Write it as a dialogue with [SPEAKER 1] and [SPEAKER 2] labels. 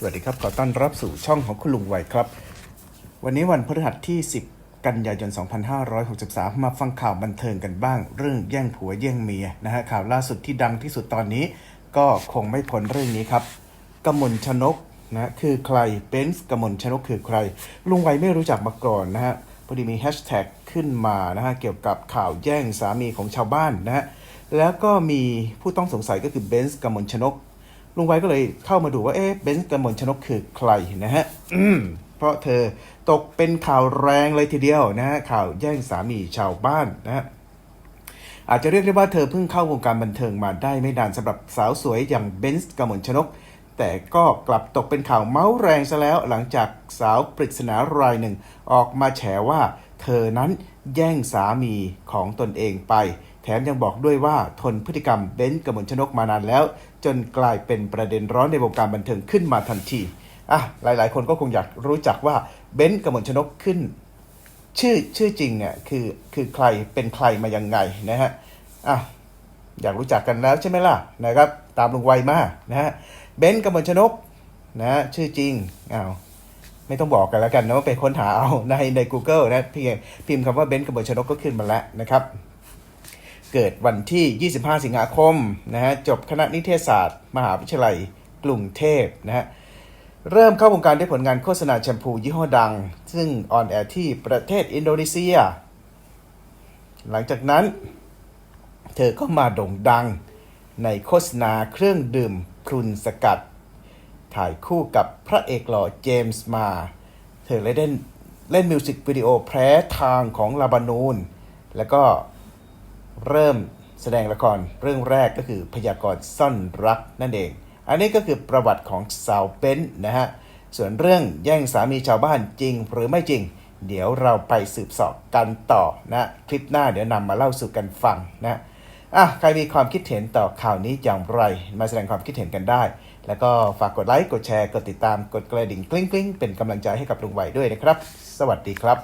[SPEAKER 1] สวัสดีครับ ขอต้อนรับสู่ช่องของคุณลุงไวยครับ วันนี้วันพฤหัสที่ 10 กันยายน 2563 มาฟังข่าวบันเทิงกันบ้าง เรื่องแย่งผัวแย่งเมียนะฮะข่าวล่าสุดที่ดังที่สุดตอนนี้ ก็คงไม่พ้นเรื่องนี้ครับกมลชนกนะคือใครเบนซ์กมลชนกคือใคร ลุงไวยไม่รู้จักมาก่อนนะฮะพอดีมีแฮชแท็กขึ้นมานะฮะเกี่ยวกับข่าวแย่งสามีของชาวบ้านนะฮะแล้วก็มีผู้ต้องสงสัยก็คือเบนซ์กมลชนก ลุงไว้ก็เลยเข้ามาดูว่าเอ๊ะเบนซ์กำมลชนกคือใครนะฮะเพราะเธอตกเป็นข่าวแรงเลยทีเดียวนะฮะข่าวแย่งสามีชาวบ้านนะฮะอาจจะเรียกได้ว่าเธอเพิ่งเข้าวงการบันเทิงมาได้ไม่นานสำหรับสาวสวยอย่างเบนซ์กำมลชนก แต่ก็กลับตกเป็นข่าวเมาส์แรงซะแล้วหลังจากสาวปริศนารายหนึ่งออกมาแฉว่า เธอนั้นแย่งสามีของตนเองไป มยังบอกด้วยว่าทนพฤติกรรมเบนซ์กมลชนกมานานแล้ว จนกลายเป็นประเด็นร้อนในวงการบันเทิงขึ้นมาทันทีอะหลาย ๆ คนก็คงอยากรู้จักว่าเบนซ์กมลชนกขึ้น ชื่อชื่อจริงเนี่ยคือคือใครเป็นใครมายังไงนะฮะอะอยากรู้จักกันแล้วใช่ไหมล่ะนะครับตามลุงไวมากนะฮะเบนซ์กมลชนกนะฮะชื่อจริงอ้าวไม่ต้องบอกกันแล้วกันนะว่าไปค้นหาเอาในใน Google นะพี่พิมพ์คำว่าเบนซ์กมลชนกก็ขึ้นมาแล้วนะครับ เกิดวันที่ 25 สิงหาคมนะฮะจบคณะนิเทศศาสตร์ มหาวิทยาลัยกรุงเทพนะฮะเริ่มเข้าวงการด้วยผลงานโฆษณาแชมพูยี่ห้อดัง ซึ่งออนแอร์ที่ประเทศอินโดนีเซีย หลังจากนั้น เธอก็มาโด่งดังในโฆษณาเครื่องดื่มพรุนสกัด ถ่ายคู่กับพระเอกหล่อเจมส์มา เธอเลยเล่นเล่นมิวสิกวิดีโอแพ้ทางของลาบานูน แล้วก็ เริ่มแสดงละครเรื่องแรกก็คือพยากรณ์ซ่อนรักนั่นเอง อันนี้ก็คือประวัติของสาวเบนนะฮะ ส่วนเรื่องแย่งสามีชาวบ้านจริงหรือไม่จริง เดี๋ยวเราไปสืบสอบกันต่อนะคลิปหน้าเดี๋ยวนำมาเล่าสู่กันฟังนะอะใครมีความคิดเห็นต่อข่าวนี้อย่างไร มาแสดงความคิดเห็นกันได้ แล้วก็ฝากกดไลค์กดแชร์กดติดตามกดกระดิ่งกลิ้งกลิ้งๆเป็นกำลังใจให้กับลุงไหวด้วยนะครับ สวัสดีครับ